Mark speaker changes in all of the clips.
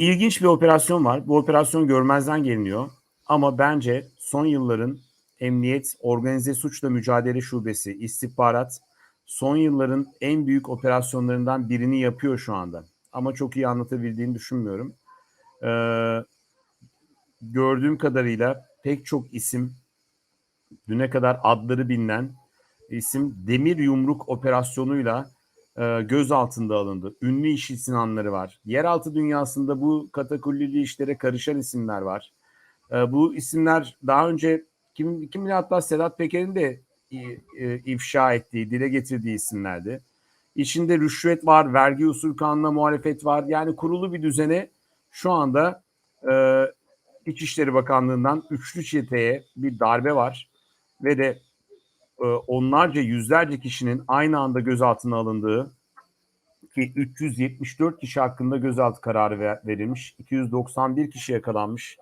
Speaker 1: İlginç bir operasyon var. Bu operasyon görmezden geliniyor. Ama bence son yılların Emniyet Organize Suçla Mücadele Şubesi, istihbarat son yılların en büyük operasyonlarından birini yapıyor şu anda. Ama çok iyi anlatabildiğini düşünmüyorum. Ee, gördüğüm kadarıyla pek çok isim, düne kadar adları bilinen isim Demir Yumruk operasyonuyla e, göz altında alındı. Ünlü iş insanları var. Yeraltı dünyasında bu katakullili işlere karışan isimler var. E, bu isimler daha önce kim, kim bilir hatta Sedat Peker'in de e, ifşa ettiği, dile getirdiği isimlerdi. İçinde rüşvet var, vergi usul kanuna muhalefet var. Yani kurulu bir düzene şu anda e, İçişleri Bakanlığı'ndan üçlü çeteye bir darbe var. Ve de e, onlarca yüzlerce kişinin aynı anda gözaltına alındığı ki 374 kişi hakkında gözaltı kararı ver, verilmiş. 291 kişi yakalanmış.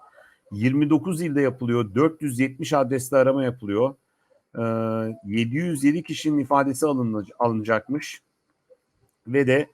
Speaker 1: 29 ilde yapılıyor. 470 adresli arama yapılıyor. E, 707 kişinin ifadesi alınacakmış. Ve de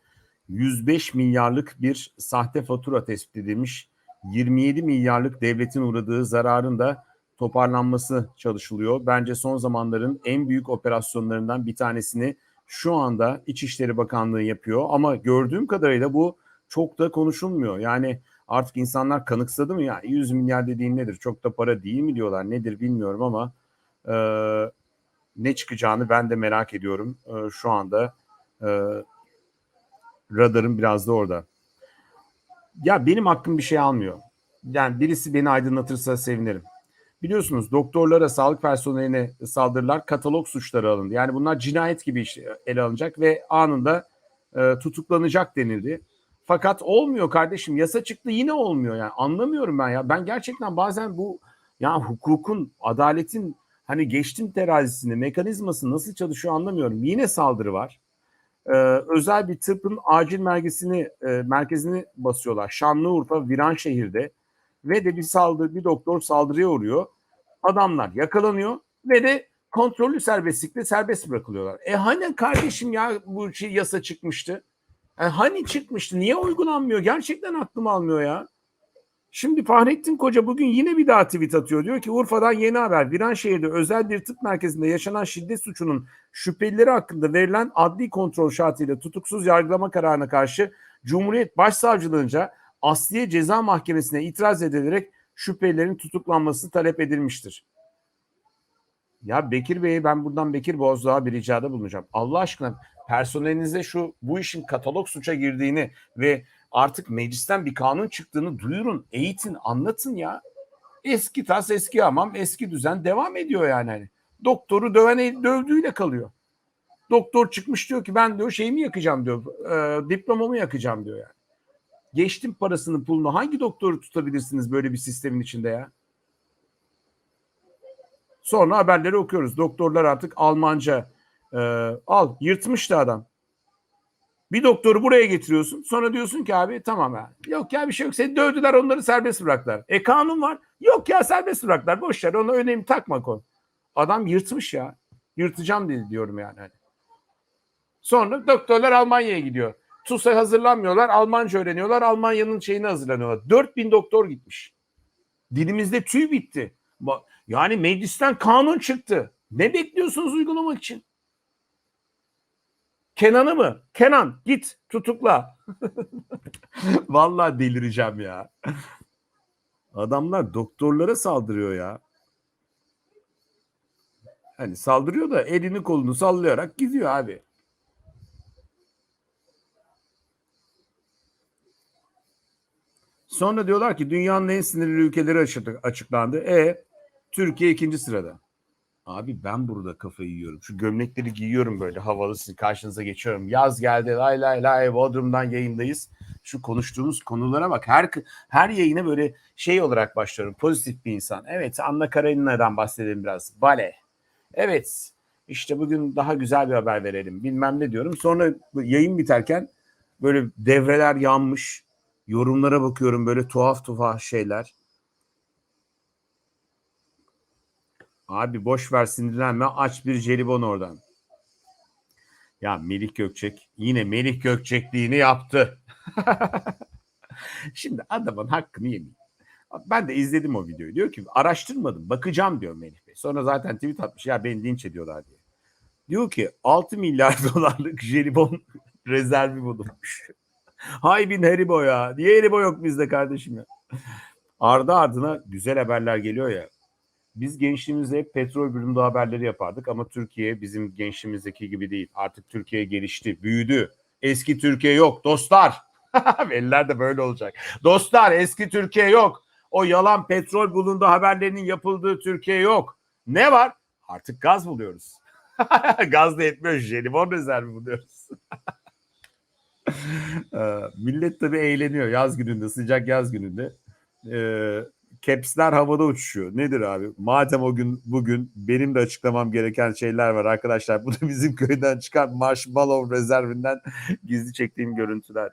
Speaker 1: 105 milyarlık bir sahte fatura tespit edilmiş. 27 milyarlık devletin uğradığı zararın da toparlanması çalışılıyor. Bence son zamanların en büyük operasyonlarından bir tanesini şu anda İçişleri Bakanlığı yapıyor. Ama gördüğüm kadarıyla bu çok da konuşulmuyor. Yani artık insanlar kanıksadı mı ya 100 milyar dediğin nedir? Çok da para değil mi diyorlar. Nedir bilmiyorum ama e, ne çıkacağını ben de merak ediyorum. E, şu anda e, radarım biraz da orada. Ya benim hakkım bir şey almıyor. Yani birisi beni aydınlatırsa sevinirim. Biliyorsunuz doktorlara, sağlık personeline saldırılar katalog suçları alındı. Yani bunlar cinayet gibi ele alınacak ve anında e, tutuklanacak denildi. Fakat olmuyor kardeşim. Yasa çıktı yine olmuyor yani. Anlamıyorum ben ya. Ben gerçekten bazen bu ya hukukun, adaletin hani geçtim terazisini, mekanizması nasıl çalışıyor anlamıyorum. Yine saldırı var. Ee, özel bir tıbbın acil merkezini e, merkezini basıyorlar. Şanlıurfa Viranşehir'de ve de bir saldırı bir doktor saldırıya uğruyor. Adamlar yakalanıyor ve de kontrollü serbestlikle serbest bırakılıyorlar. E hani kardeşim ya bu şey yasa çıkmıştı? E hani çıkmıştı? Niye uygulanmıyor? Gerçekten aklım almıyor ya. Şimdi Fahrettin Koca bugün yine bir daha tweet atıyor. Diyor ki Urfa'dan yeni haber. Viranşehir'de özel bir tıp merkezinde yaşanan şiddet suçunun şüphelileri hakkında verilen adli kontrol şartıyla tutuksuz yargılama kararına karşı Cumhuriyet Başsavcılığınca Asliye Ceza Mahkemesi'ne itiraz edilerek şüphelilerin tutuklanması talep edilmiştir. Ya Bekir Bey'e ben buradan Bekir Bozdağ'a bir ricada bulunacağım. Allah aşkına personelinize şu bu işin katalog suça girdiğini ve artık meclisten bir kanun çıktığını duyurun, eğitin, anlatın ya. Eski tas, eski hamam, eski düzen devam ediyor yani. Hani. Doktoru döven dövdüğüyle kalıyor. Doktor çıkmış diyor ki ben diyor şeyimi yakacağım diyor. E, diplomamı yakacağım diyor yani. Geçtim parasını pulunu hangi doktoru tutabilirsiniz böyle bir sistemin içinde ya? Sonra haberleri okuyoruz. Doktorlar artık Almanca e, al yırtmıştı adam. Bir doktoru buraya getiriyorsun. Sonra diyorsun ki abi tamam ya. Yok ya bir şey yok. Seni dövdüler onları serbest bıraktılar. E kanun var. Yok ya serbest bıraktılar. Boş ver ona önemli takma konu. Adam yırtmış ya. Yırtacağım dedi diyorum yani. Sonra doktorlar Almanya'ya gidiyor. TUS'a hazırlanmıyorlar. Almanca öğreniyorlar. Almanya'nın şeyini hazırlanıyorlar. 4000 doktor gitmiş. Dilimizde tüy bitti. Yani meclisten kanun çıktı. Ne bekliyorsunuz uygulamak için? Kenan'ı mı? Kenan git tutukla. Vallahi delireceğim ya. Adamlar doktorlara saldırıyor ya. Hani saldırıyor da elini kolunu sallayarak gidiyor abi. Sonra diyorlar ki dünyanın en sinirli ülkeleri açıklandı. E Türkiye ikinci sırada. Abi ben burada kafayı yiyorum. Şu gömlekleri giyiyorum böyle havalı karşınıza geçiyorum. Yaz geldi lay lay lay Bodrum'dan yayındayız. Şu konuştuğumuz konulara bak. Her her yayına böyle şey olarak başlıyorum. Pozitif bir insan. Evet Anna Karenina'dan bahsedelim biraz. Bale. Evet işte bugün daha güzel bir haber verelim. Bilmem ne diyorum. Sonra yayın biterken böyle devreler yanmış. Yorumlara bakıyorum böyle tuhaf tuhaf şeyler. Abi boş ver sinirlenme aç bir jelibon oradan. Ya Melih Gökçek yine Melih Gökçekliğini yaptı. Şimdi adamın hakkını yemeyeyim. Ben de izledim o videoyu. Diyor ki araştırmadım bakacağım diyor Melih Bey. Sonra zaten tweet atmış ya beni linç ediyorlar diye. Diyor ki 6 milyar dolarlık jelibon rezervi bulunmuş. Hay bin Haribo ya. Niye Haribo yok bizde kardeşim ya? Ardı ardına güzel haberler geliyor ya. Biz gençliğimizde hep petrol bölümünde haberleri yapardık ama Türkiye bizim gençliğimizdeki gibi değil. Artık Türkiye gelişti, büyüdü. Eski Türkiye yok dostlar. Eller de böyle olacak. Dostlar eski Türkiye yok. O yalan petrol bulundu haberlerinin yapıldığı Türkiye yok. Ne var? Artık gaz buluyoruz. gaz da yetmiyor. Jelibon rezervi buluyoruz. Ee, Millet tabii eğleniyor yaz gününde, sıcak yaz gününde. Ee, Caps'ler havada uçuşuyor. Nedir abi? Madem o gün bugün benim de açıklamam gereken şeyler var arkadaşlar. Bu da bizim köyden çıkan marshmallow rezervinden gizli çektiğim görüntüler.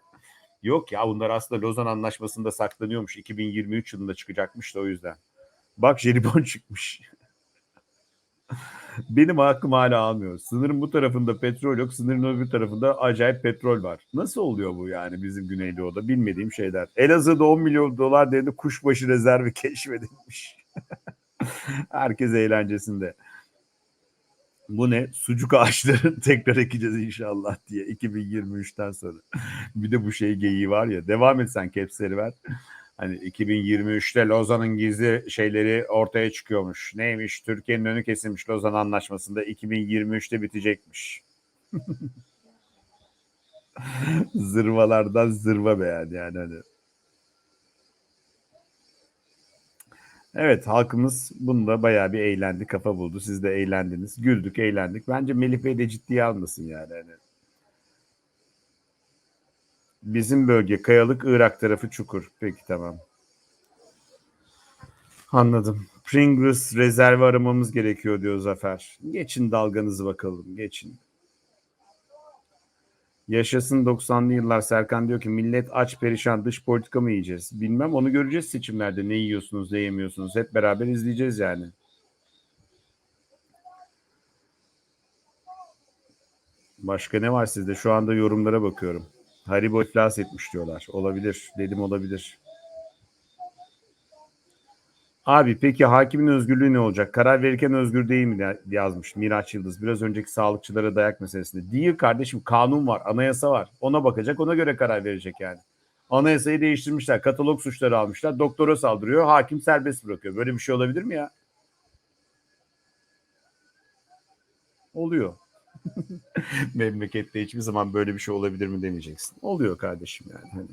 Speaker 1: Yok ya bunlar aslında Lozan Anlaşması'nda saklanıyormuş. 2023 yılında çıkacakmış da o yüzden. Bak jelibon çıkmış. Benim hakkım hala almıyor. Sınırın bu tarafında petrol yok. Sınırın öbür tarafında acayip petrol var. Nasıl oluyor bu yani bizim Güneydoğu'da? Bilmediğim şeyler. Elazığ'da 10 milyon dolar değerinde kuşbaşı rezervi keşfedilmiş. Herkes eğlencesinde. Bu ne? Sucuk ağaçlarını tekrar ekeceğiz inşallah diye 2023'ten sonra. bir de bu şey geyiği var ya. Devam et sen kepsleri ver. Hani 2023'te Lozan'ın gizli şeyleri ortaya çıkıyormuş. Neymiş? Türkiye'nin önü kesilmiş Lozan Anlaşması'nda 2023'te bitecekmiş. Zırvalardan zırva beğen yani hani. Evet halkımız bunda bayağı bir eğlendi, kafa buldu. Siz de eğlendiniz. Güldük, eğlendik. Bence Melih Bey de ciddiye almasın yani. Hani. Bizim bölge Kayalık, Irak tarafı Çukur. Peki tamam. Anladım. Pringles rezervi aramamız gerekiyor diyor Zafer. Geçin dalganızı bakalım. Geçin. Yaşasın 90'lı yıllar Serkan diyor ki millet aç perişan dış politika mı yiyeceğiz? Bilmem onu göreceğiz seçimlerde. Ne yiyorsunuz ne yemiyorsunuz hep beraber izleyeceğiz yani. Başka ne var sizde? Şu anda yorumlara bakıyorum. Haribo iflas etmiş diyorlar. Olabilir. Dedim olabilir. Abi peki hakimin özgürlüğü ne olacak? Karar verirken özgür değil mi yazmış Miraç Yıldız. Biraz önceki sağlıkçılara dayak meselesinde. Değil kardeşim kanun var, anayasa var. Ona bakacak, ona göre karar verecek yani. Anayasayı değiştirmişler, katalog suçları almışlar. Doktora saldırıyor, hakim serbest bırakıyor. Böyle bir şey olabilir mi ya? Oluyor. Memlekette hiçbir zaman böyle bir şey olabilir mi demeyeceksin. Oluyor kardeşim yani. Hani.